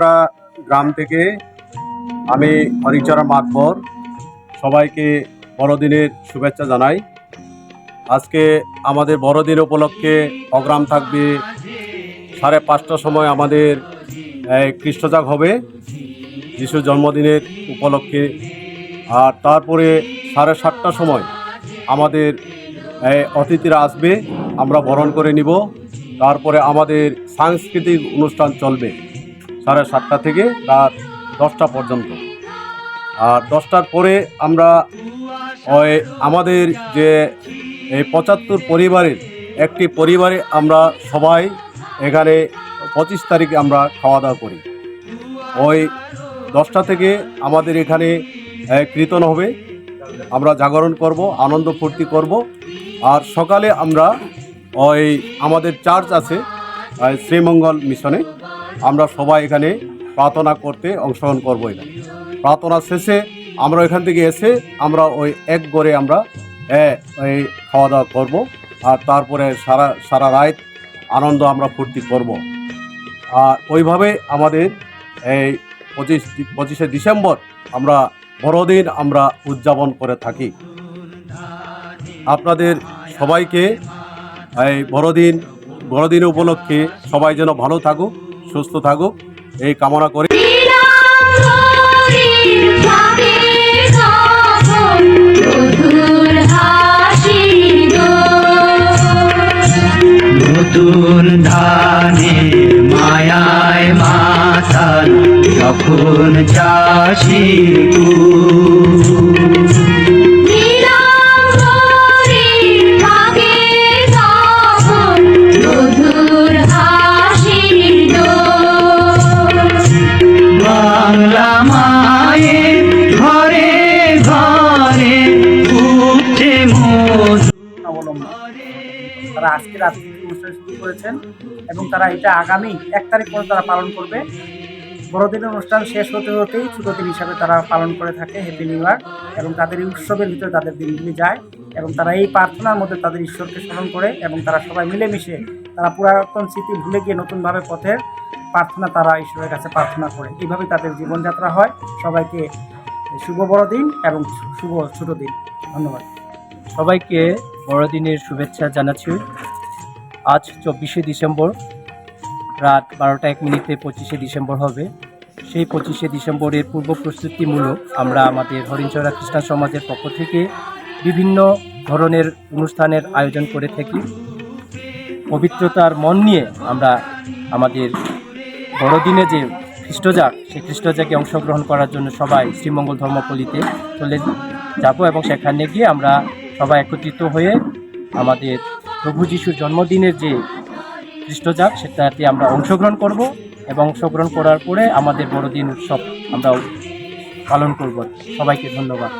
আমরা গ্রাম থেকে আমি হরিচরা মাতবর সবাইকে বড়দিনের শুভেচ্ছা জানাই। আজকে আমাদের বড়দিন উপলক্ষে প্রোগ্রাম থাকবে সাড়ে পাঁচটার সময় আমাদের কৃষ্ণজাগ হবে যিশুর জন্মদিনের উপলক্ষে। আর তারপরে সাড়ে সাতটার সময় আমাদের অতিথিরা আসবে, আমরা বরণ করে নিব। তারপরে আমাদের সাংস্কৃতিক অনুষ্ঠান চলবে। সাড়ে সাতটা থেকে রাত দশটা পর্যন্ত। আর দশটার পরে আমরা ওই আমাদের যে এই পঁচাত্তর পরিবারের একটি পরিবারে আমরা সবাই এখানে পঁচিশ তারিখে আমরা খাওয়া দাওয়া করি। ওই দশটা থেকে আমাদের এখানে কীর্তন হবে। আমরা জাগরণ করব, আনন্দ ফুর্তি করব। আর সকালে আমরা ওই আমাদের চার্চ আছে শ্রীমঙ্গল মিশনে। আমরা সবাই এখানে প্রার্থনা করতে অংশগ্রহণ করব এখানে। প্রার্থনা শেষে আমরা এখান থেকে এসে আমরা ওই এক গড়ে আমরা এই খাওয়া দাওয়া করব। আর তারপরে সারা সারা রাত আনন্দ আমরা ফুর্তি করব। আর ওইভাবে আমাদের এই পঁচিশ, পঁচিশে ডিসেম্বর আমরা বড়দিন আমরা উদযাপন করে থাকি। আপনাদের সবাইকে এই বড়দিন বড়দিন উপলক্ষে সবাই যেন ভালো থাকুক। সুস্থ থাকুক এই কামনা করে। নতুন ধানে মায়ায় মাতাল যখন চাষি তারা আজকে রাত্রি অনুষ্ঠান শুরু করেছেন এবং তারা এটা আগামী এক তারিখ পর্যন্ত তারা পালন করবে। বড়দিনের অনুষ্ঠান শেষ হতে হতেই ছোটো দিন হিসাবে তারা পালন করে থাকে হ্যাপি নিউ ইয়ার এবং তাদের এই উৎসবের ভিতরে তাদের দিনগুলি যায় এবং তারা এই প্রার্থনার মধ্যে তাদের ঈশ্বরকে স্মরণ করে এবং তারা সবাই মিলেমিশে তারা পুরাতন স্মৃতি ভুলে গিয়ে নতুনভাবে পথের প্রার্থনা তারা ঈশ্বরের কাছে প্রার্থনা করে। এইভাবে তাদের জীবনযাত্রা হয়। সবাইকে শুভ বড়দিন এবং শুভ ছোটো দিন ধন্যবাদ। সবাইকে বড়দিনের শুভেচ্ছা জানাচ্ছি। আজ চব্বিশে ডিসেম্বর, রাত বারোটা এক মিনিটে পঁচিশে ডিসেম্বর হবে। সেই পঁচিশে ডিসেম্বরের পূর্ব প্রস্তুতিমূলক আমরা আমাদের হরিণচড়া খ্রিস্টান সমাজের পক্ষ থেকে বিভিন্ন ধরনের অনুষ্ঠানের আয়োজন করে থাকি। পবিত্রতার মন নিয়ে আমরা আমাদের বড়দিনে যে খ্রিস্টজাক সেই খ্রিস্টজাকে অংশগ্রহণ করার জন্য সবাই শ্রীমঙ্গল ধর্মপল্লীতে চলে যাব এবং সেখানে গিয়ে আমরা সবাই একত্রিত হয়ে আমাদের প্রভু যিশুর জন্মদিনের যে খ্রিস্টজাত, সেটাতে আমরা অংশগ্রহণ করব এবং অংশগ্রহণ করার পরে আমাদের বড়দিন উৎসব আমরা পালন করব। সবাইকে ধন্যবাদ।